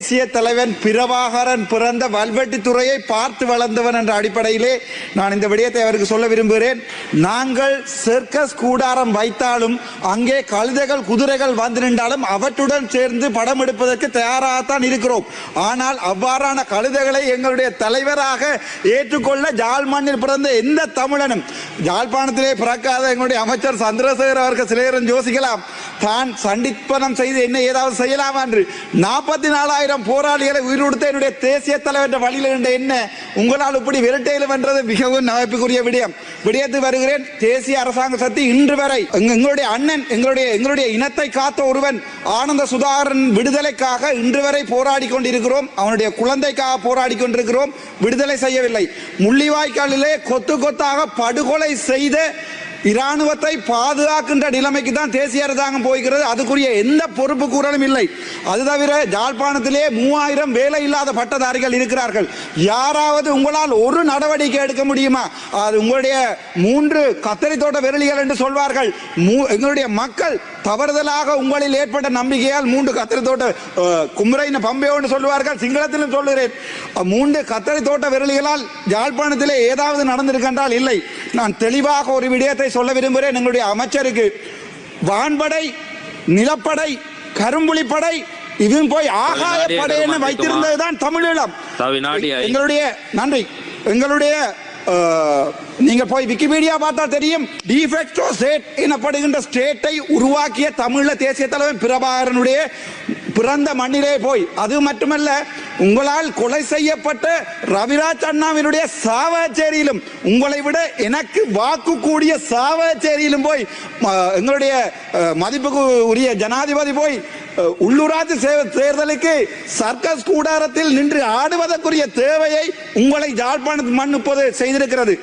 தேசிய தலைவன் பிரபாகரன் பிறந்த வல்வெட்டித்துறையை பார்த்து வளர்ந்தவன் என்ற அடிப்படையிலே நான் இந்த விடயத்தை அவருக்கு சொல்ல விரும்புகிறேன். நாங்கள் சர்க்கஸ் கூடாரம் வைத்தாலும் அங்கே கழுதைகள் குதிரைகள் வந்து நின்றாலும் அவற்றுடன் சேர்ந்து படம் எடுப்பதற்கு தயாராகத்தான் இருக்கிறோம். ஆனால் அவ்வாறான கழுதைகளை எங்களுடைய தலைவராக ஏற்றுக்கொள்ள ஜாழ்மானில் பிறந்த எந்த தமிழனும் ஜாழ்ப்பாணத்திலே பிறக்காத எங்களுடைய அமைச்சர் சந்திரசேகர் அவர்கள் சிலையரன் யோசிக்கலாம். தான் சண்டிப்பனம் செய்து என்ன ஏதாவது செய்யலாம் என்று நாற்பத்தி நாலாயிரம் போராளிகளை உயிரோடுத்த என்னுடைய தேசிய தலைவர் வழியில் என்ன உங்களால் இப்படி விரட்டையில் வென்றது மிகவும் நகைப்புக்குரிய விடயம். விடயத்து வருகிறேன். தேசிய அரசாங்க சக்தி இன்று வரை எங்களுடைய அண்ணன் எங்களுடைய எங்களுடைய இனத்தை காத்த ஒருவன் ஆனந்த சுதாகரன் விடுதலைக்காக இன்று வரை போராடி கொண்டிருக்கிறோம். அவனுடைய குழந்தைக்காக போராடி கொண்டிருக்கிறோம். விடுதலை செய்யவில்லை. முள்ளிவாய்க்காலிலே கொத்து கொத்தாக படுகொலை செய்த இராணுவத்தை பாதுகாக்கின்ற நிலைமைக்கு தான் தேசிய அரசாங்கம் போய்கிறது அதுக்குரிய எந்த பொறுப்பு கூறலும் இல்லை. அது தவிர ஜாழ்ப்பாணத்திலே மூவாயிரம் வேலை இல்லாத பட்டதாரிகள் இருக்கிறார்கள். யாராவது உங்களால் ஒரு நடவடிக்கை எடுக்க முடியுமா? அது உங்களுடைய மூன்று கத்தரி தோட்ட விரலிகள் என்று சொல்வார்கள். மூ- எங்களுடைய மக்கள் தவறுதலாக உங்களில் ஏற்பட்ட நம்பிக்கையால் மூன்று கத்தரி தோட்ட அஹ், குமரைன்னு பம்பையோன்னு சொல்லுவார்கள். சிங்களத்திலும் சொல்லுகிறேன். மூன்று கத்தரி தோட்ட விரலிகளால் யாழ்ப்பாணத்திலே ஏதாவது நடந்திருக்கின்றால் இல்லை. நான் தெளிவாக ஒரு விடயத்தை சொல்ல விரும்புகிறேன். எங்களுடைய அமைச்சருக்கு வான்படை நிலப்படை கரும்புலிப்படை இதுவும் போய் ஆகாய படைன்னு வைத்திருந்ததுதான் தமிழீழம். எங்களுடைய நன்றி. எங்களுடைய நீங்க போய் விக்கிபீடியா பார்த்தா தெரியும். டிஃபெக்டோ ஸ்டேட் எனப்படுகின்ற ஸ்டேட்டை உருவாக்கிய தமிழ தேசிய தலைவன் பிரபாகரனுடைய பிறந்த மண்ணிலே போய். அது மட்டுமல்ல உங்களால் கொலை செய்யப்பட்ட ரவிராஜ் அண்ணாவினுடைய சாவச்சேரியிலும் உங்களை விட எனக்கு வாக்கு கூடிய சாவச்சேரியிலும் போய் எங்களுடைய மதிப்புக்கு உரிய ஜனாதிபதி போய் உள்ளூராட்சி சேவை தேர்தலுக்கு சர்க்கஸ் கூடாரத்தில் நின்று ஆடுவதற்குரிய தேவையை உங்களை ஜாழ்ப்பாணத்து மண் இப்போது செய்திருக்கிறது.